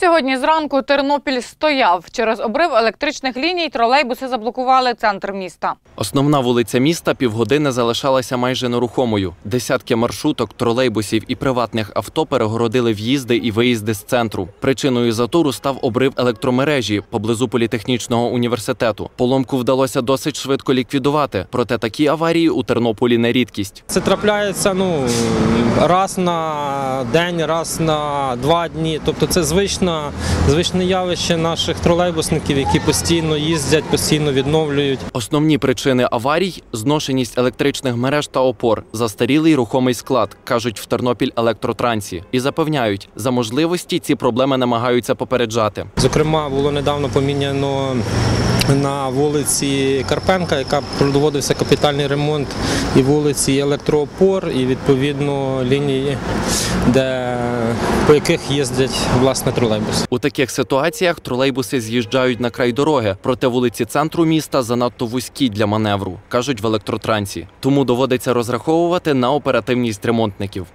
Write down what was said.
Сьогодні зранку Тернопіль стояв. Через обрив електричних ліній тролейбуси заблокували центр міста. Основна вулиця міста півгодини залишалася майже нерухомою. Десятки маршруток, тролейбусів і приватних авто перегородили в'їзди і виїзди з центру. Причиною затору став обрив електромережі поблизу політехнічного університету. Поломку вдалося досить швидко ліквідувати. Проте такі аварії у Тернополі не рідкість. Це трапляється ну раз на день, раз на два дні. Тобто це звична, звичне явище наших тролейбусників, які постійно їздять, постійно відновлюють. Основні причини аварій зношеність електричних мереж та опор, застарілий рухомий склад, кажуть в Тернопіль електротрансі, і запевняють, за можливості ці проблеми намагаються попереджати. Зокрема, було недавно поміняно на вулиці Карпенка, яка проводився капітальний ремонт, і вулиці електроопор, і відповідно лінії, де по яких їздять власне тролейбуси. У таких ситуаціях тролейбуси з'їжджають на край дороги, проте вулиці центру міста занадто вузькі для маневру, кажуть в електротрансі. Тому доводиться розраховувати на оперативність ремонтників.